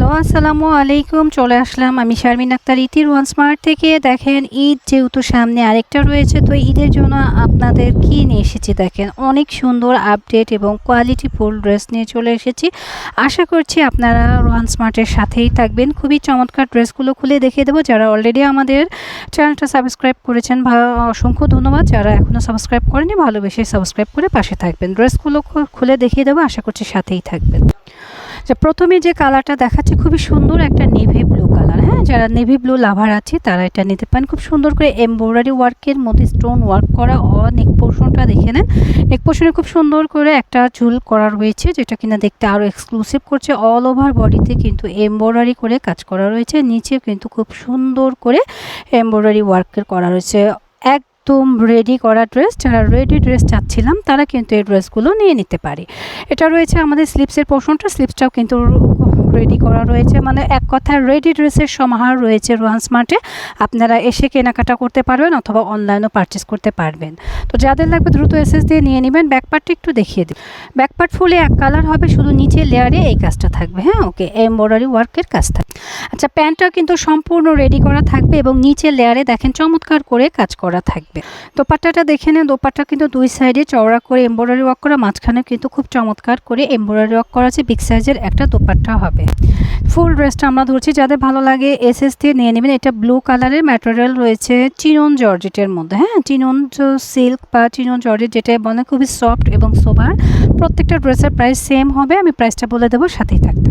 Hello, আসসালামু আলাইকুম। চলে আসলাম আমি শারমিন আক্তার, ইতির ওয়ান স্মার্ট থেকে। দেখেন, ঈদ যেহেতু সামনে আরেকটা রয়েছে, তো ঈদের জন্য আপনাদের কি নিয়ে এসেছি? দেখেন, অনেক সুন্দর আপডেট এবং কোয়ালিটি ফুল ড্রেস নিয়ে চলে এসেছি। আশা করছি আপনারা ওয়ান স্মার্টের সাথেই থাকবেন। খুবই চমৎকার ড্রেসগুলো খুলে দেখিয়ে দেবো। যারা অলরেডি আমাদের চ্যানেলটা সাবস্ক্রাইব করেছেন অসংখ্য ধন্যবাদ। যারা এখনও সাবস্ক্রাইব করেনি ভালোবেসে সাবস্ক্রাইব করে পাশে থাকবেন। ড্রেসগুলো খুলে দেখিয়ে দেবো। আশা করছি সাথেই থাকবেন। প্রথমে যে কালারটা দেখাচ্ছে খুবই সুন্দর একটা নেভি ব্লু কালার হ্যাঁ যারা নেভি ব্লু লাভার আছে, তারা এটা নিতে পারেন। খুব সুন্দর করে এমব্রয়ডারি ওয়ার্কের মধ্যে স্টোন ওয়ার্ক করা অ পোর্শনটা দেখে নেন। নেক পোর্শনে খুব সুন্দর করে একটা ঝুল করা রয়েছে, যেটা কিনা দেখতে আরও এক্সক্লুসিভ করছে। অল ওভার বডিতে কিন্তু এমব্রয়ডারি করে কাজ করা রয়েছে। নিচে কিন্তু খুব সুন্দর করে এমব্রয়ডারি ওয়ার্কের করা রয়েছে। একদম রেডি করা ড্রেস যারা রেডি ড্রেস চাচ্ছিলাম, তারা কিন্তু এই ড্রেসগুলো নিয়ে নিতে পারে। এটা রয়েছে আমাদের স্লিপসের পোর্শনটা স্লিপসটাও কিন্তু রেডি করা রয়েছে। মানে এক কথায় রেডি ড্রেসের সমাহার রয়েছে রোহান স্মার্টে আপনারা এসে কেনাকাটা করতে পারবেন অথবা অনলাইনও পারচেস করতে পারবেন। তো যাদের লাগবে দ্রুত এসএস দিয়ে নিয়ে নেবেন। ব্যাকপার্টটা একটু দেখিয়ে দিই। ব্যাকপার্ট ফুলে এক কালার হবে, শুধু নিচে লেয়ারে এই কাজটা থাকবে। হ্যাঁ ওকে এমব্রয়ডারি ওয়ার্কের কাজ থাকবে। আচ্ছা প্যান্টটা কিন্তু সম্পূর্ণ রেডি করা থাকবে এবং নিচে লেয়ারে দেখেন চমৎকার করে কাজ করা থাকবে। দোপাট্টাটা দেখে নেন, দোপাট্টা কিন্তু দুই সাইডে চওড়া করে এমব্রয়ডারি ওয়ার্ক করা, মাঝখানে কিন্তু খুব চমৎকার করে এমব্রয়ডারি ওয়ার্ক করা আছে বিগ সাইজের একটা দোপাট্টা হবে। ফুল ড্রেসটা আমরা ধরছি, যাদের ভালো লাগে এস এস দিয়ে নিয়ে নেবেন, এটা ব্লু কালারের ম্যাটেরিয়াল রয়েছে চিনন জর্জেটের মধ্যে হ্যাঁ? চিনন সিল্ক বা চিনন জর্জেট যেটা বলে খুবই সফট এবং সোবার প্রত্যেকটা ড্রেসের প্রাইস সেম হবে, আমি প্রাইসটা বলে দেবো, সাথেই থাকতে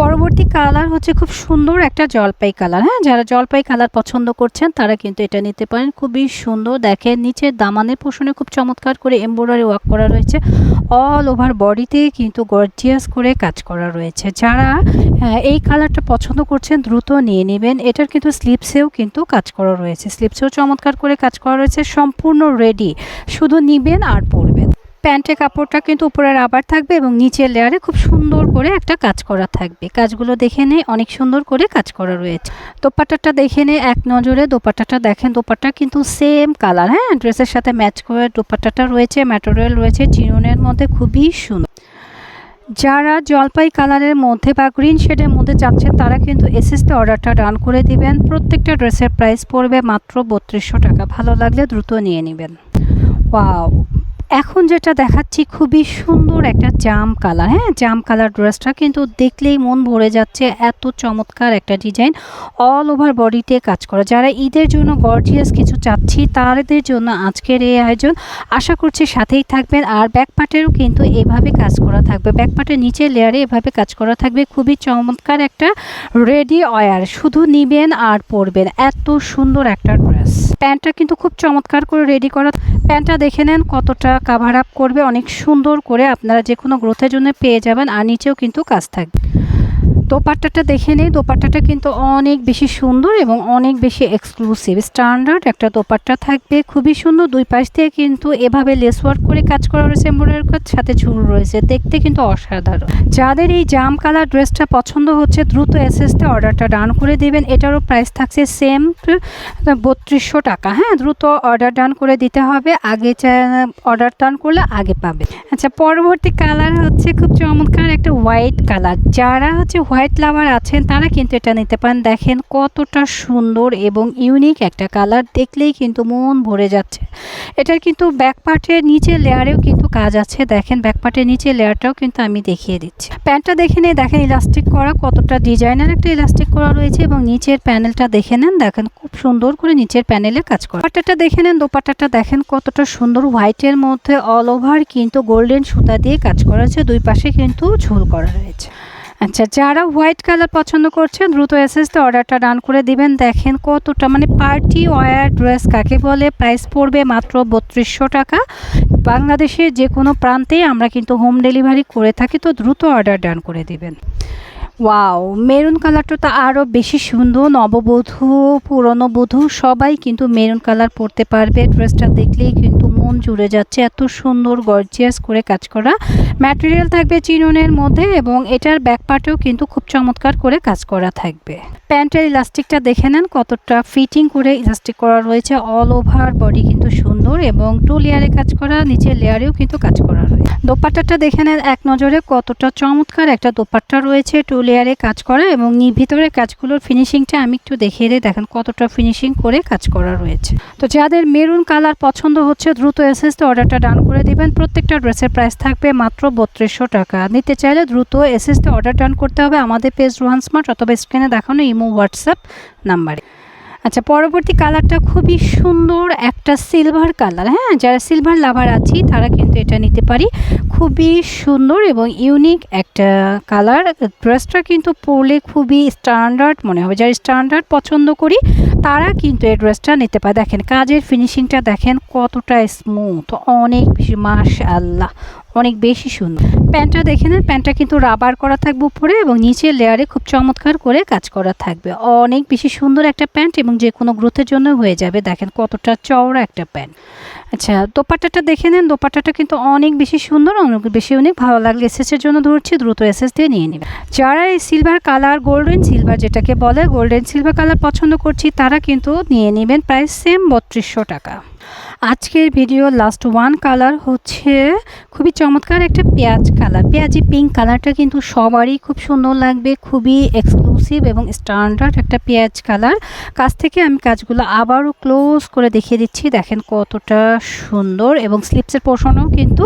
পরবর্তী কালার হচ্ছে খুব সুন্দর একটা জলপাই কালার হ্যাঁ? যারা জলপাই কালার পছন্দ করছেন, তারা কিন্তু এটা নিতে পারেন, খুবই সুন্দর দেখেন নিচে দামানের পোষণে খুব চমৎকার করে এমব্রয়ডারি ওয়ার্ক করা রয়েছে। অল ওভার বডিতে কিন্তু গর্জিয়াস করে কাজ করা রয়েছে। যারা আহ, এই কালারটা পছন্দ করছেন দ্রুত নিয়ে নেবেন। এটার কিন্তু স্লিপসেও কিন্তু কাজ করা রয়েছে। স্লিপসেও চমৎকার করে কাজ করা রয়েছে। সম্পূর্ণ রেডি শুধু নিবেন আর পরবেন। প্যান্টের কাপড়টা কিন্তু উপরে রাবার থাকবে এবং নিচের লেয়ারে খুব সুন্দর করে একটা কাজ করা থাকবে। কাজগুলো দেখে নে, অনেক সুন্দর করে কাজ করা রয়েছে। দোপাট্টাটা দেখে নে, এক নজরে দোপাট্টাটা দেখেন, দোপাট্টা কিন্তু সেম কালার হ্যাঁ? ড্রেসের সাথে ম্যাচ করে দোপাট্টাটা রয়েছে ম্যাটেরিয়াল রয়েছে চিরুনের মধ্যে খুবই সুন্দর। যারা জলপাই কালারের মধ্যে বা গ্রিন শেডের মধ্যে চাচ্ছেন, তারা কিন্তু এসএসতে অর্ডারটা ডান করে দিবেন। প্রত্যেকটা ড্রেসের প্রাইস পড়বে মাত্র বত্রিশশো টাকা। ভালো লাগলে দ্রুত নিয়ে নেবেন। ওয়াও এখন যেটা দেখাচ্ছি খুবই সুন্দর একটা জাম কালার। হ্যাঁ জাম কালার ড্রেসটা কিন্তু দেখলেই মন ভরে যাচ্ছে। এত চমৎকার একটা ডিজাইন অল ওভার বডিতে কাজ করা। যারা ঈদের জন্য গর্জিয়াস কিছু চাচ্ছি, তাদের জন্য আজকের এই আয়োজন। আশা করছি সাথেই থাকবেন আর ব্যাকপার্টেরও কিন্তু এভাবে কাজ করা থাকবে। ব্যাকপার্টের নিচে লেয়ারে এভাবে কাজ করা থাকবে। খুবই চমৎকার একটা রেডি অয়ার শুধু নিবেন আর পরবেন। এত সুন্দর একটা প্যান্টটা কিন্তু খুব চমৎকার করে রেডি করা। প্যান্টটা দেখে নেন কতটা কাভার আপ করবে। অনেক সুন্দর করে আপনারা যে কোনো গ্রোথের জন্য পেয়ে যাবেন আর নিচেও কিন্তু কাজ থাকবে। দোপাট্টাটা দেখে নেই। দোপাট্টাটা কিন্তু অনেক বেশি সুন্দর এবং অনেক বেশি এক্সক্লুসিভ স্ট্যান্ডার্ড একটা দোপাট্টা থাকবে, খুবই সুন্দর। দুই পাশ দিয়ে কিন্তু এভাবে লেস ওয়ার্ক করে কাজ করা রয়েছে এমব্রয়ডারি কাজ সাথে ঝুল রয়েছে। দেখতে কিন্তু অসাধারণ। যাদের এই জাম কালার ড্রেসটা পছন্দ হচ্ছে, দ্রুত এসএসতে অর্ডারটা ডান করে দেবেন। এটারও প্রাইস থাকছে সেম বত্রিশশো টাকা। হ্যাঁ দ্রুত অর্ডার ডান করে দিতে হবে। আগে অর্ডার ডান করলে আগে পাবে। আচ্ছা পরবর্তী কালার হচ্ছে খুব চমৎকার একটা হোয়াইট কালার। যারা হচ্ছে হোয়াইট লাভার আছেন, তারা কিন্তু এটা নিতে পারেন। দেখেন কতটা সুন্দর এবং ইউনিক একটা কালার, দেখলেই কিন্তু মন ভরে যাচ্ছে। এটার কিন্তু ব্যাক পার্টের নিচে লেয়ারেও কিন্তু কাজ আছে। দেখেন ব্যাক পার্টের নিচে লেয়ারটাও কিন্তু আমি দেখিয়ে দিচ্ছি। প্যান্টটা দেখে নিয়ে দেখেন ইলাস্টিক করা, কতটা ডিজাইনার একটা ইলাস্টিক করা রয়েছে এবং নিচের প্যানেলটা দেখে নেন। দেখেন খুব সুন্দর করে নিচের প্যানেলে কাজ করা। দোপাট্টাটা দেখে নেন, দোপাট্টাটা দেখেন কতটা সুন্দর। হোয়াইটের মধ্যে অল ওভার কিন্তু গোল্ডেন সুতা দিয়ে কাজ করা আছে দুই পাশে কিন্তু ঝুল করা রয়েছে। আচ্ছা যারা হোয়াইট কালার পছন্দ করছেন, দ্রুত এসএসতে অর্ডারটা ডান করে দিবেন। দেখেন কতটা মানে পার্টি ওয়্যার ড্রেস কাকে বলে? প্রাইস পড়বে মাত্র বত্রিশশো টাকা। বাংলাদেশের যে কোনো প্রান্তেই আমরা কিন্তু হোম ডেলিভারি করে থাকি, তো দ্রুত অর্ডার ডান করে দিবেন। ওয়াও, মেরুন কালারটা তো আরও বেশি সুন্দর, নববধূ, পুরনো বধূ, সবাই কিন্তু মেরুন কালার পরতে পারবে। ড্রেসটা দেখলেই কিন্তু মন জুড়ে যাচ্ছে, এত সুন্দর গর্জিয়াস করে কাজ করা ম্যাটেরিয়াল থাকবে চিননের মধ্যে এবং এটার ব্যাক পার্টেও কিন্তু খুব চমৎকার করে কাজ করা থাকবে। প্যান্টের ইলাস্টিকটা দেখে নেন, কতটা ফিটিং করে ইলাস্টিক করা রয়েছে অল ওভার বডি কিন্তু সুন্দর এবং টু লেয়ারে কাজ করা, নিচের লেয়ারেও কিন্তু কাজ করা রয়েছে। দোপাট্টাটা দেখে নেন এক নজরে, কতটা চমৎকার একটা দোপাট্টা রয়েছে টু লেয়ারে কাজ করা এবং ভিতরের কাজগুলোর ফিনিশিংটা আমি একটু দেখিয়ে দিই, দেখেন কতটা ফিনিশিং করে কাজ করা রয়েছে। তো যাদের মেরুন কালার পছন্দ হচ্ছে, দ্রুত এসএসতে অর্ডারটা ডান করে দিবেন। প্রত্যেকটা ড্রেসের প্রাইস থাকবে মাত্র বত্রিশশো টাকা। নিতে চাইলে দ্রুত এসএসটি অর্ডার ডান করতে হবে আমাদের পেজ রোহান স্মার্ট অথবা স্ক্রিনে দেখানো ইমো হোয়াটসঅ্যাপ নাম্বারে। আচ্ছা পরবর্তী কালারটা খুবই সুন্দর একটা সিলভার কালার। হ্যাঁ যারা সিলভার লাভার আছি, তারা কিন্তু এটা নিতে পারি। খুবই সুন্দর এবং ইউনিক একটা কালার। ড্রেসটা কিন্তু পরলে খুবই স্ট্যান্ডার্ড মনে হবে। যারা স্ট্যান্ডার্ড পছন্দ করি, তারা কিন্তু এই ড্রেসটা নিতে পারে। দেখেন, কাজের ফিনিশিংটা দেখেন কতটা স্মুথ অনেক বেশি মাস আল্লাহ অনেক বেশি সুন্দর। প্যান্টটা দেখে নেন, প্যান্টটা কিন্তু রাবার করা থাকবে উপরে এবং নিচের লেয়ারে খুব চমৎকার করে কাজ করা থাকবে। অনেক বেশি সুন্দর একটা প্যান্ট এবং যে কোনো গ্রোথের জন্য হয়ে যাবে। দেখেন কতটা চওড়া একটা প্যান্ট। আচ্ছা দোপাট্টাটা দেখে নেন। দোপাট্টাটা কিন্তু অনেক বেশি সুন্দর, অনেক বেশি অনেক ভালো লাগলে এসএসের জন্য ধরছি, দ্রুত এসএস দিয়ে নিয়ে নেবে যারা এই সিলভার কালার গোল্ডেন সিলভার যেটাকে বলে গোল্ডেন সিলভার কালার পছন্দ করছি, তারা কিন্তু নিয়ে নেবেন প্রায় সেম বত্রিশশো টাকা। আজকের ভিডিও লাস্ট ওয়ান কালার হচ্ছে খুবই চমৎকার একটা পেঁয়াজ কালার পেঁয়াজি পিঙ্ক কালারটা কিন্তু সবারই খুব সুন্দর লাগবে, খুবই এক্সক্লুসিভ এবং স্ট্যান্ডার্ড একটা পেঁয়াজ কালার। কাছ থেকে আমি কাজগুলো আবারও ক্লোজ করে দেখিয়ে দিচ্ছি। দেখেন কতটা সুন্দর এবং স্লিপসের পোর্শনও কিন্তু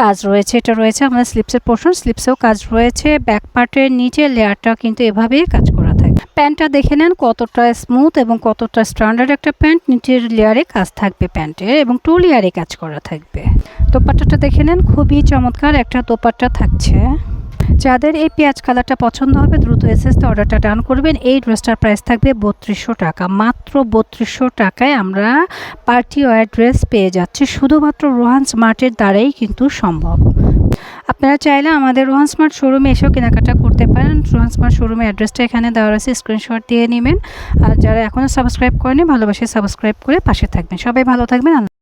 কাজ রয়েছে। এটা রয়েছে আমাদের স্লিপসের পোর্শন স্লিপসেও কাজ রয়েছে। ব্যাক পার্টের নিচে লেয়ারটা কিন্তু এভাবেই কাজ করা থাকে। প্যান্টটা দেখে নেন কতটা স্মুথ এবং কতটা স্ট্যান্ডার্ড একটা প্যান্ট নিচের লেয়ারে কাজ থাকবে প্যান্টের এবং টু লেয়ারে কাজ করা থাকবে। দোপাট্টাটা দেখে নেন। খুবই চমৎকার একটা দোপাট্টা থাকছে। যাদের এই পেঁয়াজ কালারটা পছন্দ হবে, দ্রুত এস এসএসতে অর্ডারটা ডান করবেন। এই ড্রেসটার প্রাইস থাকবে বত্রিশশো টাকা। মাত্র বত্রিশশো টাকায় আমরা পার্টি ওয়ার ড্রেস পেয়ে যাচ্ছি। শুধুমাত্র রোহান স্মার্টের দ্বারাই কিন্তু সম্ভব। আপনারা চাইলে আমাদের রোহান স্মার্ট শোরুমে এসেও কেনাকাটা করতে পারেন। রোহান স্মার্ট শোরুমের অ্যাড্রেসটা এখানে দেওয়া আছে স্ক্রিনশট দিয়ে নেবেন। আর যারা এখনও সাবস্ক্রাইব করেনি ভালোবাসে সাবস্ক্রাইব করে পাশে থাকবেন। সবাই ভালো থাকবেন।